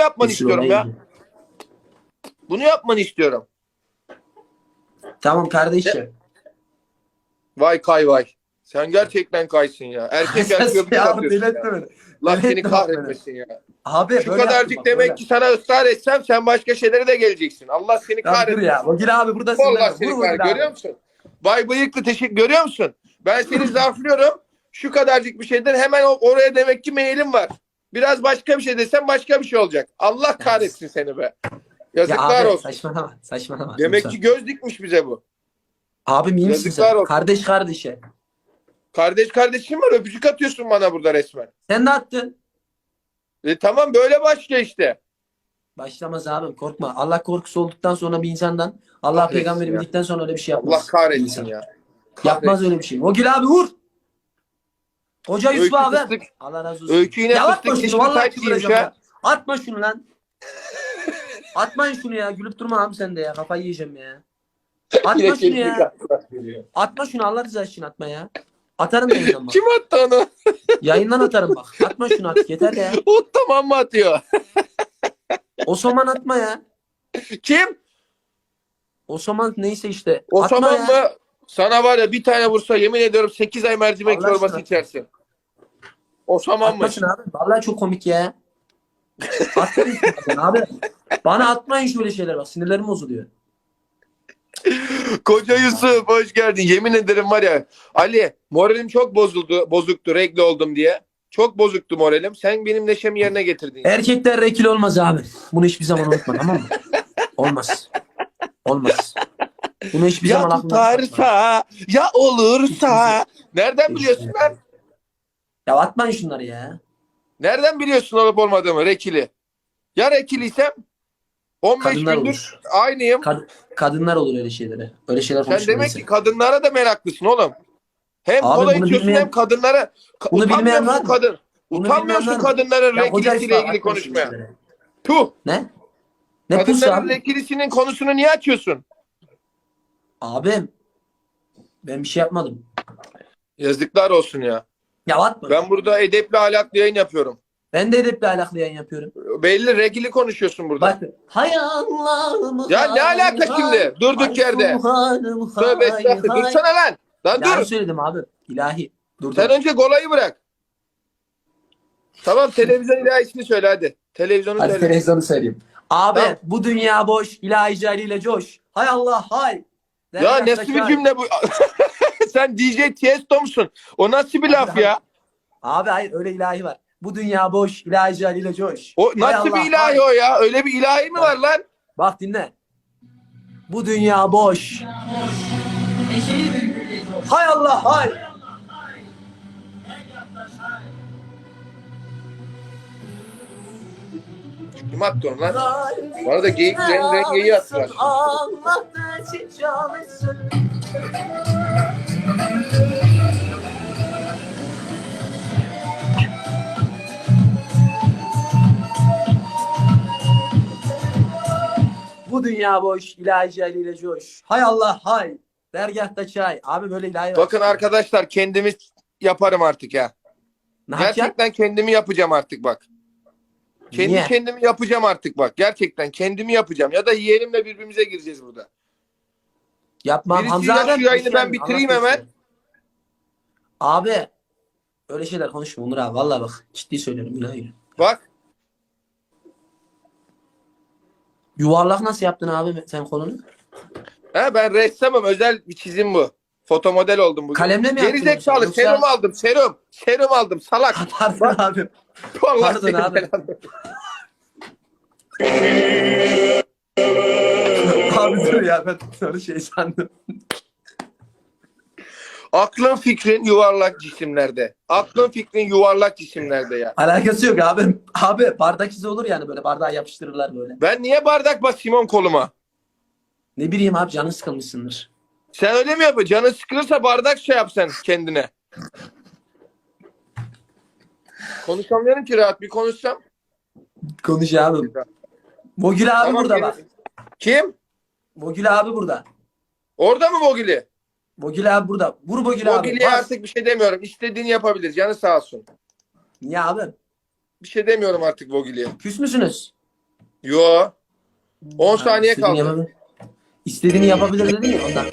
yapmanı Meşhur istiyorum ya. gidiyor. Bunu yapmanı istiyorum. Tamam kardeşim. Vay kay vay. Sen gerçekten kaysın ya. Erkek bir ya atıyorsun ya. Allah seni kahretmesin ya. Abi Şu böyle kadarcık yaptım demek böyle. ki sana ısrar etsem sen başka şeylere de geleceksin. Allah seni dur kahretmesin. ya. Vagil abi burada Allah seni kahretmesin. Görüyor musun? Bay bıyıklı teşekkür görüyor musun? Ben seni zarflıyorum. Şu kadarcık bir şeyden hemen oraya demek ki meylim var. Biraz başka bir şey desem başka bir şey olacak. Allah kahretsin seni be. Ya Yazıklar abi olsun. saçmalama. Saçmalama. Demek lütfen. ki göz dikmiş bize bu. Abi iyi misin sen? olsun. Kardeş kardeşe. Kardeş kardeşim var öpücük atıyorsun bana burada resmen. Sen ne attın? E tamam böyle başla işte. Başlamaz abim korkma. Allah korkusu olduktan sonra bir insandan Allah Kahretsin peygamberi ya. bildikten sonra öyle bir şey yapmaz. Allah kahretsin İnsan. ya. Yapmaz öyle bir şey. Vagil abi vur. Hoca Yusuf Öykü abi. fıstık- Allah razı olsun. Öykü yine ya atma fıstık şunu dişli vallahi ha. ya. Atma şunu lan. Atmayın şunu ya. Gülüp durma abi sen de ya. Kafayı yiyeceğim ya. Atma Yine şunu ya. Atma şunu Allah rızası için atma ya. Atarım yayından bak. Kim attı onu? Yayından atarım bak. Atma şunu artık yeter ya. O tamam mı atıyor? O zaman atma ya. Kim? O zaman neyse işte. O atma zaman ya. mı? Sana var ya bir tane vursa yemin ediyorum 8 ay mercimek Allah çorbası aşkına. içersin. O zaman mı? Atmasın abi. Vallahi çok komik ya. Atmayın abi. Bana atmayın şöyle şeyler bak. Sinirlerim bozuluyor. Koca Yusuf hoş geldin. Yemin ederim var ya Ali moralim çok bozuldu, bozuktu regle oldum diye. Çok bozuktu moralim. Sen benim neşemi yerine getirdin. Erkekler rekil olmaz abi. Bunu hiçbir zaman unutma tamam mı? Olmaz. Olmaz. Bunu hiçbir ya zaman tutarsa ya olursa. Nereden biliyorsun lan? Ya atmayın şunları ya. Nereden biliyorsun olup olmadığımı rekili? Ya rekiliysem 15 Kadınlar gündür olur. aynıyım. Kad- kadınlar olur öyle şeylere. Öyle şeyler Sen demek ki kadınlara da meraklısın oğlum. Hem Abi kola içiyorsun bilmeyen- hem kadınlara. Ka- Bunu bilmeyen var mı? kadın? Bunu Utanmıyorsun kadınların rekilisiyle ilgili konuşmaya. Tuh. Ne? Ne Kadınların abi? rekilisinin konusunu niye açıyorsun? Abim. Ben bir şey yapmadım. Yazıklar olsun ya. Ya atma. Ben, Ben burada edepli ahlaklı yayın yapıyorum. de edepli ahlaklı yayın yapıyorum. Belli rekili konuşuyorsun burada. Bak. Hay Allah'ım. ya ne alaka şimdi? Durduk yerde. Subhanım, Tövbe estağfurullah. Dursana lan. Lan dur. söyledim abi. İlahi. Dur Sen dur. önce golayı bırak. Tamam televizyon ilahisini söyle hadi. Televizyonu Hadi söyle. televizyonu söyleyeyim. Abi Tamam. bu dünya boş. ilahi caliyle coş. Hay Allah hay. Ya Dergah nasıl bir cümle bu? Sen DJ Tiesto musun? O nasıl bir laf ya? Abi hayır öyle ilahi var. Bu dünya boş. ilahi caliyle coş. O Hay nasıl Allah, bir ilahi hay. o ya? Öyle bir ilahi mi var lan? Bak dinle. Bu dünya boş. Hay Allah hay. Kim attı onu lan? Bana da geyik ren, rengeyi attılar. Çalışsın. Bu dünya boş, ilahi celiyle coş. Hay Allah hay. Dergahta çay. Abi böyle ilahi var. Bakın arkadaşlar kendimi yaparım artık ya. Ne yapacaksın? Gerçekten kendimi yapacağım artık bak. Kendi Niye? kendimi yapacağım artık bak. Gerçekten kendimi yapacağım. Ya da yeğenimle birbirimize gireceğiz burada. Yapmam. Birisiyle Hamza abi. şu yayını ben bitireyim hemen. Abi. Öyle şeyler konuşma Onur abi. Vallahi bak. Ciddi söylüyorum. ilahi. Bak. Yuvarlak nasıl yaptın abi sen kolunu? He, ben ressamım. Özel bir çizim bu. Foto model oldum bugün. Kalemle mi yaptın? Geri zekalı yoksa- serum aldım. Serum. Serum aldım. Salak. Pardon abi. Allah Pardon seni abi. belanı. abi dur ya ben öyle şey sandım. Aklın fikrin yuvarlak cisimlerde. Aklın fikrin yuvarlak cisimlerde ya. Alakası yok abi. Abi bardak izi olur yani böyle bardağa yapıştırırlar böyle. Ben niye bardak basayım on koluma? Ne bileyim abi canın sıkılmışsındır. Sen öyle mi yapıyorsun? Canın sıkılırsa bardak şey yap sen kendine. Konuşamıyorum ki rahat. Bir konuşsam. Konuş abi. Mogül abi Tamam, burada bak. Kim? Mogül abi burada. Orada mı Mogili? Mogül abi burada. Vur Mogül abi. Mogili'ye Bas. artık bir şey demiyorum. İstediğini yapabilir. Canı sağ olsun. Niye abi? Bir şey demiyorum artık Mogili'ye. Küs müsünüz? Yo. 10 saniye kaldı. yapabilir. İstediğini yapabilir dedin ya ondan.